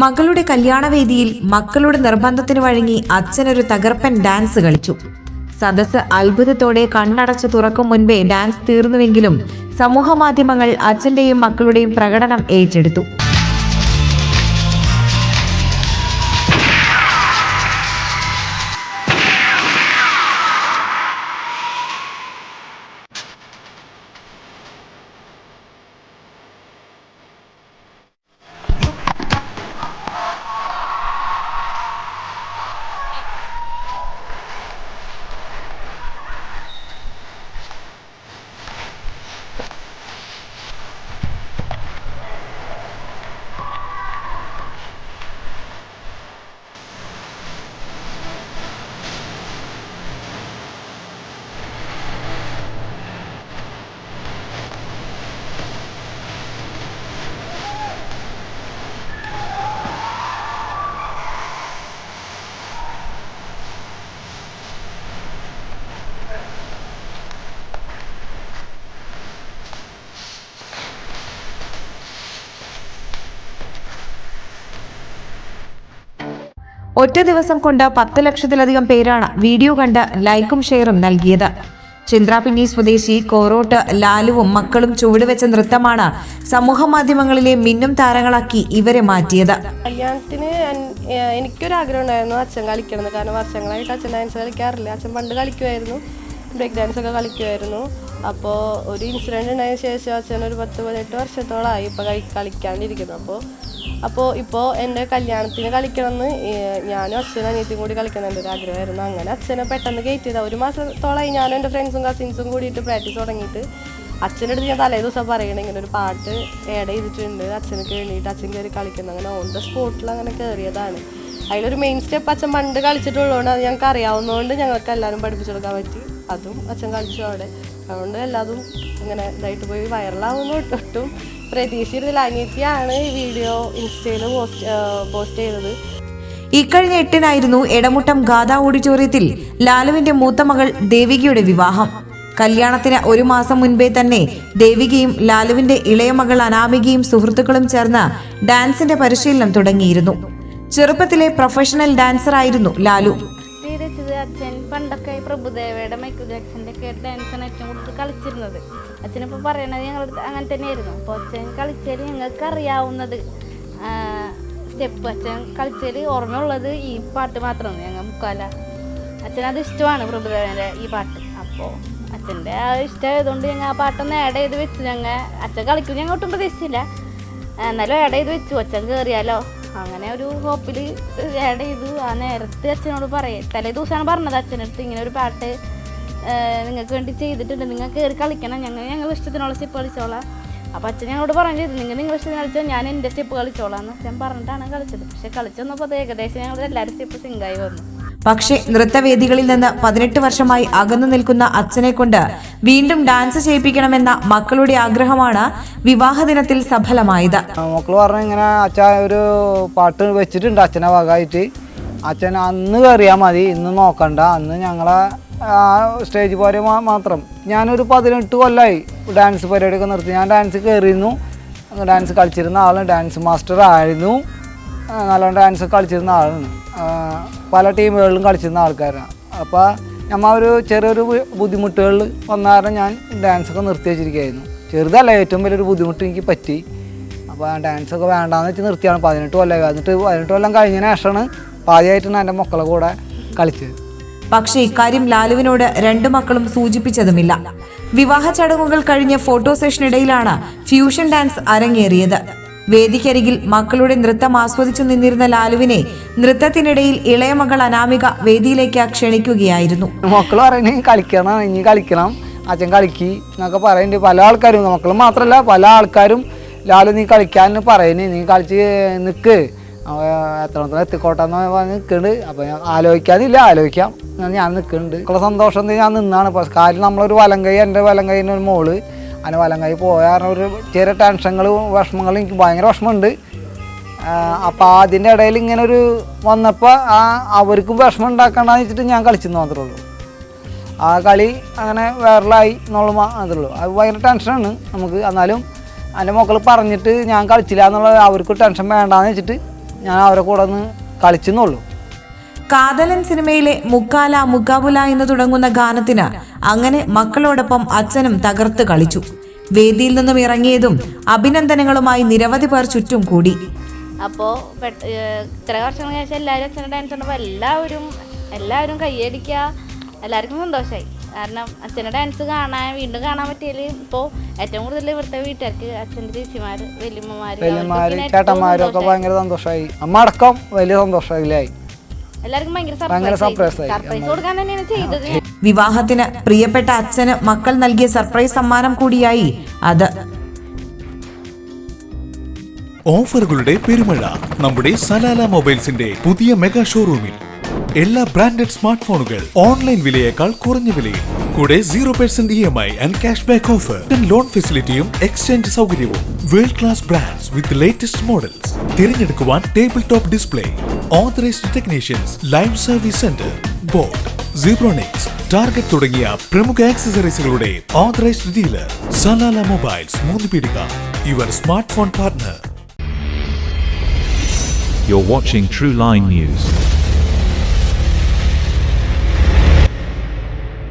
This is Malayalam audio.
മകളുടെ കല്യാണവേദിയിൽ മക്കളുടെ നിർബന്ധത്തിന് വഴങ്ങി അച്ഛനൊരു തകർപ്പൻ ഡാൻസ് കളിച്ചു. സദസ് അത്ഭുതത്തോടെ കണ്ണടച്ച് തുറക്കും മുൻപേ ഡാൻസ് തീർന്നുവെങ്കിലും സമൂഹ മാധ്യമങ്ങൾ അച്ഛന്റെയും മക്കളുടെയും പ്രകടനം ഏറ്റെടുത്തു. ഒറ്റ ദിവസം കൊണ്ട് പത്ത് ലക്ഷത്തിലധികം പേരാണ് വീഡിയോ കണ്ട് ലൈക്കും ഷെയറും നൽകിയത്. ചിന്ത്രാപിന്നി സ്വദേശി കോറോട്ട് ലാലുവും മക്കളും ചുവടുവെച്ച നൃത്തമാണ് സമൂഹ മാധ്യമങ്ങളിലെ മിന്നും താരങ്ങളാക്കി ഇവരെ മാറ്റിയത്. കല്യാണത്തിന് എനിക്കൊരാഗ്രഹം ഉണ്ടായിരുന്നു അച്ഛൻ കളിക്കണം കാരണം വർഷങ്ങളായിട്ട് അച്ഛൻ ഡാൻസ് കളിക്കാറില്ല. അച്ഛൻ പണ്ട് കളിക്കുമായിരുന്നു. ബ്രേക്ക് ഡാൻസ് ഒക്കെ കളിക്കുമായിരുന്നു. അപ്പോൾ ഒരു ഇൻസിഡന്റ് ഉണ്ടായതിനു ശേഷം അച്ഛൻ ഒരു പത്ത് പതിനെട്ട് വർഷത്തോളമായി ഇപ്പോൾ കളി കളിക്കാണ്ടിരിക്കുന്നു. അപ്പോൾ അപ്പോൾ ഇപ്പോൾ എന്റെ കല്യാണത്തിന് കളിക്കണമെന്ന് ഞാനും അച്ഛനും അനിയത്തിയും കൂടി കളിക്കണം എന്റെ ഒരു ആഗ്രഹമായിരുന്നു. അങ്ങനെ അച്ഛനെ പെട്ടെന്ന് കയറ്റി ചെയ്താൽ ഒരു മാസത്തോളമായി ഞാനും എന്റെ ഫ്രണ്ട്സും കസിൻസും കൂടിയിട്ട് പ്രാക്ടീസ് തുടങ്ങിയിട്ട് അച്ഛന്റെ അടുത്ത് ഞാൻ തലേ ദിവസം പറയണേ ഇങ്ങനെ ഒരു പാട്ട് ഏഡ് ചെയ്തിട്ടുണ്ട്. അച്ഛനക്ക് വേണ്ടിയിട്ട് അച്ഛൻ കയറി കളിക്കുന്നത് അങ്ങനെ ഓൺ ദ സ്പോട്ടിൽ അങ്ങനെ കയറിയതാണ് അതിലൊരു മെയിൻ സ്റ്റെപ്പ് അച്ഛൻ പണ്ട് കളിച്ചിട്ടുള്ളതുകൊണ്ട് അത് ഞങ്ങൾക്ക് അറിയാവുന്നതുകൊണ്ട് ഞങ്ങൾക്ക് എല്ലാവരും പഠിപ്പിച്ചു കൊടുക്കാൻ പറ്റി. അതും അച്ഛൻ കളിച്ചു അവിടെ. അതുകൊണ്ട് എല്ലാതും ഇങ്ങനെ ഇതായിട്ട് പോയി വൈറലാവുന്ന ഒട്ടും പ്രതീക്ഷിച്ചിരുന്നില്ല. അനിയത്തിയാണ് ഈ വീഡിയോ ഇൻസ്റ്റയിൽ പോസ്റ്റ് പോസ്റ്റ് ചെയ്തത്. ഇക്കഴിഞ്ഞ എട്ടിനായിരുന്നു എടമുട്ടം ഗാഥ ഓഡിറ്റോറിയത്തിൽ ലാലുവിന്റെ മൂത്ത മകൾ ദേവികയുടെ വിവാഹം. കല്യാണത്തിന് ഒരു മാസം മുൻപേ തന്നെ ദേവികയും ലാലുവിന്റെ ഇളയ മകൾ അനാമികയും സുഹൃത്തുക്കളും ചേർന്ന് ഡാൻസിന്റെ പരിശീലനം തുടങ്ങിയിരുന്നു. ചെറുപ്പത്തിലെ പ്രൊഫഷണൽ ഡാൻസറായിരുന്നു ലാലു. അച്ഛൻ പണ്ടൊക്കെ പ്രഭുദേവയുടെ മൈക്കിൾ ജാക്സന്റെ ഒക്കെ ഡാൻസാണ് ഏറ്റവും കൂടുതൽ കളിച്ചിരുന്നത്. അച്ഛനിപ്പോൾ പറയണത് ഞങ്ങൾ അങ്ങനെ തന്നെയായിരുന്നു. അപ്പോൾ അച്ഛൻ കളിച്ചതിൽ ഞങ്ങൾക്ക് അറിയാവുന്നത് സ്റ്റെപ്പ് അച്ഛൻ കളിച്ചതിൽ ഓർമ്മയുള്ളത് ഈ പാട്ട് മാത്രമാണ്. ഞങ്ങൾ മുക്കാല. അച്ഛനത് ഇഷ്ടമാണ് പ്രഭുദേവന്റെ ഈ പാട്ട്. അപ്പോൾ അച്ഛന്റെ ആ ഇഷ്ടമായതുകൊണ്ട് ഞങ്ങൾ ആ പാട്ടൊന്ന് ആഡ് ചെയ്ത് വെച്ചു. ഞങ്ങൾ അച്ഛൻ കളിക്കും ഞങ്ങൾ ഒട്ടും പ്രതീക്ഷിച്ചില്ല. എന്നാലും ആഡ് ചെയ്ത് വെച്ചു. അച്ഛൻ കയറിയാലോ അങ്ങനെ ഒരു ഹോപ്പിൽ ആഡ് ചെയ്തു. ആ നേരത്തെ അച്ഛനോട് പറയും തലേ ദിവസമാണ് പറഞ്ഞത് അച്ഛനടുത്ത് ഇങ്ങനെ ഒരു പാട്ട് നിങ്ങൾക്ക് വേണ്ടി ചെയ്തിട്ടുണ്ട്. നിങ്ങൾ കയറി കളിക്കണം. ഞങ്ങൾ ഞങ്ങൾ ഇഷ്ടത്തിനുള്ള സ്റ്റെപ്പ് കളിച്ചോളാം. അപ്പോൾ അച്ഛൻ ഞങ്ങളോട് പറഞ്ഞു ചെയ്തു നിങ്ങൾ നിങ്ങൾ ഇഷ്ടത്തിന് കളിച്ചോ ഞാൻ എന്റെ സ്റ്റെപ്പ് കളിച്ചോളാം എന്ന് അച്ഛൻ പറഞ്ഞിട്ടാണ് കളിച്ചത്. പക്ഷേ കളിച്ചു വന്നപ്പോൾ ഏകദേശം ഞങ്ങൾ എല്ലാവരും സ്റ്റെപ്പ് സിങ്കായി വന്നു. പക്ഷേ നൃത്തവേദികളിൽ നിന്ന് പതിനെട്ട് വർഷമായി അകന്നു നിൽക്കുന്ന അച്ഛനെ കൊണ്ട് വീണ്ടും ഡാൻസ് ചെയ്യിപ്പിക്കണമെന്ന മക്കളുടെ ആഗ്രഹമാണ് വിവാഹ ദിനത്തിൽ സഫലമായത്. മക്കൾ പറഞ്ഞ ഇങ്ങനെ അച്ഛ ഒരു പാട്ട് വെച്ചിട്ടുണ്ട് അച്ഛനെ ഭാഗമായിട്ട് അച്ഛൻ അന്ന് കയറിയാൽ മതി ഇന്ന് നോക്കണ്ട. അന്ന് ഞങ്ങളെ സ്റ്റേജ് മാ- മാത്രം. ഞാനൊരു പതിനെട്ട് കൊല്ലമായി ഡാൻസ് പരിപാടിയൊക്കെ നിർത്തി. ഞാൻ ഡാൻസ് കയറിയിരുന്നു ഡാൻസ് കളിച്ചിരുന്ന ആൾ ഡാൻസ് മാസ്റ്റർ ആയിരുന്നു. നല്ലോണം ഡാൻസ് കളിച്ചിരുന്ന ആളാണ്. പല ടീമുകളിലും കളിച്ചിരുന്ന ആൾക്കാരാണ്. അപ്പോൾ നമ്മൾ ഒരു ചെറിയൊരു ബുദ്ധിമുട്ടുകളിൽ വന്ന കാരണം ഞാൻ ഡാൻസൊക്കെ നിർത്തി വെച്ചിരിക്കുകയായിരുന്നു. ചെറുതല്ല ഏറ്റവും വലിയൊരു ബുദ്ധിമുട്ട് എനിക്ക് പറ്റി. അപ്പോൾ ആ ഡാൻസൊക്കെ വേണ്ടാന്ന് വെച്ച് നിർത്തിയാണ്. പതിനെട്ട് കൊല്ലം എന്നിട്ട് പതിനെട്ട് കൊല്ലം കഴിഞ്ഞ ശേഷമാണ് പാതിയായിട്ടാണ് എന്റെ മക്കളെ കൂടെ കളിച്ചത്. പക്ഷേ ഇക്കാര്യം ലാലുവിനോട് രണ്ടു മക്കളും സൂചിപ്പിച്ചതുമില്ല. വിവാഹ ചടങ്ങുകൾ കഴിഞ്ഞ ഫോട്ടോ സെഷനിടയിലാണ് ഫ്യൂഷൻ ഡാൻസ് അരങ്ങേറിയത്. വേദിക്കരികിൽ മക്കളുടെ നൃത്തം ആസ്വദിച്ചു നിന്നിരുന്ന ലാലുവിനെ നൃത്തത്തിനിടയിൽ ഇളയ മകൾ അനാമിക വേദിയിലേക്ക് ക്ഷണിക്കുകയായിരുന്നു. മക്കൾ പറയണേ കളിക്കണം ഇനി കളിക്കണം. അച്ഛൻ കളിക്കി എന്നൊക്കെ പറയുന്നുണ്ട്. പല ആൾക്കാരും മക്കൾ മാത്രമല്ല പല ആൾക്കാരും ലാലു നീ കളിക്കാൻ പറയണേ നീ കളിച്ച് നിൽക്ക് എത്രത്തോളം എത്തിക്കോട്ടെന്ന് പറഞ്ഞ് നിൽക്കുന്നുണ്ട് അപ്പോൾ ഞാൻ ആലോചിക്കാതില്ല ആലോചിക്കാം. ഞാൻ നിൽക്കുന്നുണ്ട് സന്തോഷം ഞാൻ നിന്നാണ്. കാലിൽ നമ്മളൊരു വലം കൈ എന്റെ വലം കൈന്റെ ഒരു മോൾ. അതിന് വലം കൈ പോയ ഒരു ചെറിയ ടെൻഷനുകളും വിഷമങ്ങളും എനിക്ക് ഭയങ്കര വിഷമമുണ്ട്. അപ്പോൾ അതിന്റെ ഇടയിൽ ഇങ്ങനെ ഒരു വന്നപ്പോൾ ആ അവർക്കും വിഷമം ഉണ്ടാക്കണ്ടെന്ന് വെച്ചിട്ട് ഞാൻ കളിച്ചെന്ന് മാത്രമേ ഉള്ളൂ. ആ കളി അങ്ങനെ വൈറലായി എന്നുള്ള മാത്രമേ ഉള്ളൂ. അത് ഭയങ്കര ടെൻഷനാണ് നമുക്ക്. എന്നാലും എന്റെ മക്കൾ പറഞ്ഞിട്ട് ഞാൻ കളിച്ചില്ല എന്നുള്ള അവർക്ക് ടെൻഷൻ വേണ്ടാന്ന് വെച്ചിട്ട് ഞാൻ അവരെ കൂടെ ഒന്ന് കളിച്ചെന്നുള്ളൂ. കാതലൻ സിനിമയിലെ മുക്കാല മുക്കാബുല എന്ന് തുടങ്ങുന്ന ഗാനത്തിന് അങ്ങനെ മക്കളോടൊപ്പം അച്ഛനും തകർത്ത് കളിച്ചു. വേദിയിൽ നിന്നും ഇറങ്ങിയതും അഭിനന്ദനങ്ങളുമായി നിരവധി പേർ ചുറ്റും കൂടി. അപ്പോ ഇത്ര വർഷങ്ങൾക്ക് ശേഷം എല്ലാവരും അച്ഛനെ ഡാൻസ് കണ്ടപ്പോൾ എല്ലാവരും എല്ലാവരും കൈയടിക്കുക എല്ലാവർക്കും സന്തോഷമായി കാരണം അച്ഛന്റെ ഡാൻസ് കാണാൻ വീണ്ടും കാണാൻ പറ്റിയാൽ ഇപ്പോൾ ഏറ്റവും കൂടുതൽ ഇവിടുത്തെ വീട്ടുകാർക്ക് അച്ഛന്റെ ചേച്ചിമാർ വലിയമ്മമാർ ചേട്ടന്മാരും ഒക്കെ ഭയങ്കര സന്തോഷമായി അമ്മ അടക്കം വലിയ സന്തോഷത്തിലായി എല്ലാവർക്കും ഭയങ്കര സർപ്രൈസ് സർപ്രൈസ് കൊടുക്കാൻ തന്നെയാണ് ചെയ്തത്. വിവാഹത്തിന് പ്രിയപ്പെട്ട അച്ഛന് മക്കൾ നൽകിയ സർപ്രൈസ് സമ്മാനം കൂടിയായി. അത് ഓഫറുകളുടെ പെരുമഴ നമ്മുടെ സലാല മൊബൈൽസിന്റെ പുതിയ മെഗാ ഷോറൂമിൽ എല്ലാ ബ്രാൻഡഡ് സ്മാർട്ട് ഫോണുകൾ ഓൺലൈൻ വിലയേക്കാൾ കുറഞ്ഞ വിലയിൽ. കൂടെ zero percent E M I and cashback offer loan ഫെസിലിറ്റിയും exchange സൗകര്യവും. World class brands with latest models തിരഞ്ഞെടുക്കുവാൻ table top display authorised technicians live service centre boat Zebronics target തുടങ്ങിയ പ്രമുഖ ആക്സസറീസുകളുടെ ഓതറൈസ്ഡ് ഡീലർ സലാല മൊബൈൽസ് മൂന്ന് പീടിക your smartphone partner You're watching True Line News.